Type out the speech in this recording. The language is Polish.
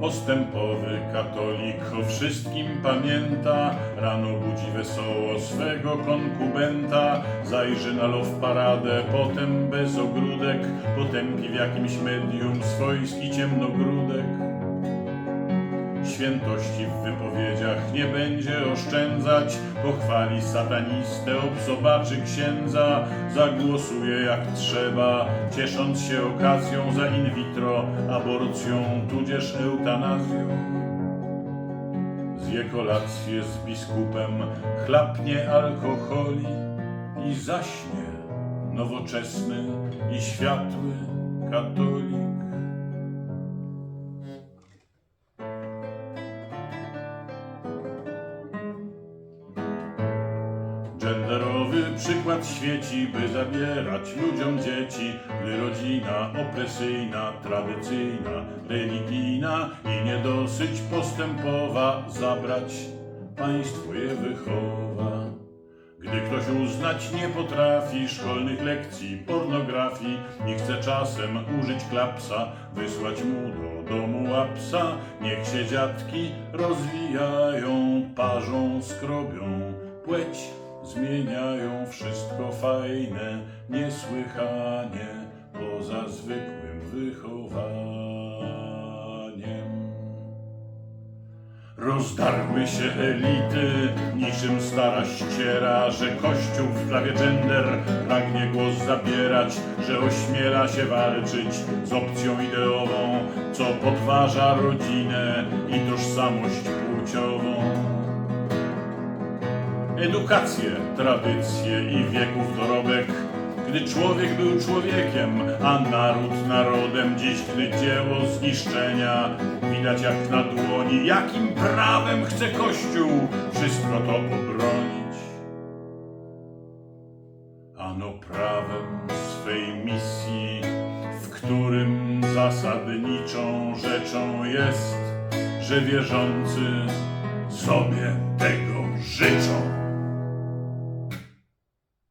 Postępowy katolik o wszystkim pamięta, rano budzi wesoło swego konkubenta, zajrzy na low paradę, potem bez ogródek, potępi w jakimś medium swojski ciemnogródek. Świętości w wypowiedziach nie będzie oszczędzać, pochwali satanistę, obzobaczy księdza, zagłosuje jak trzeba, ciesząc się okazją za in vitro aborcją, tudzież eutanazją. Zje kolację z biskupem, chlapnie alkoholi i zaśnie nowoczesny i światły katolik. Genderowy przykład świeci, by zabierać ludziom dzieci, gdy rodzina opresyjna, tradycyjna, religijna i niedosyć postępowa zabrać państwo je wychowa. Gdy ktoś uznać nie potrafi szkolnych lekcji pornografii i chce czasem użyć klapsa, wysłać mu do domu łapsa, niech się dziadki rozwijają, parzą, skrobią, płeć zmieniają wszystko fajne, niesłychanie, poza zwykłym wychowaniem. Rozdarły się elity, niczym stara ściera, że Kościół w sprawie gender pragnie głos zabierać, że ośmiela się walczyć z opcją ideową, co podważa rodzinę i tożsamość płciową. Edukację, tradycje i wieków dorobek, gdy człowiek był człowiekiem, a naród narodem, dziś gdy dzieło zniszczenia widać jak na dłoni, jakim prawem chce Kościół wszystko to obronić. Ano prawem swej misji, w którym zasadniczą rzeczą jest, że wierzący sobie tego życzą.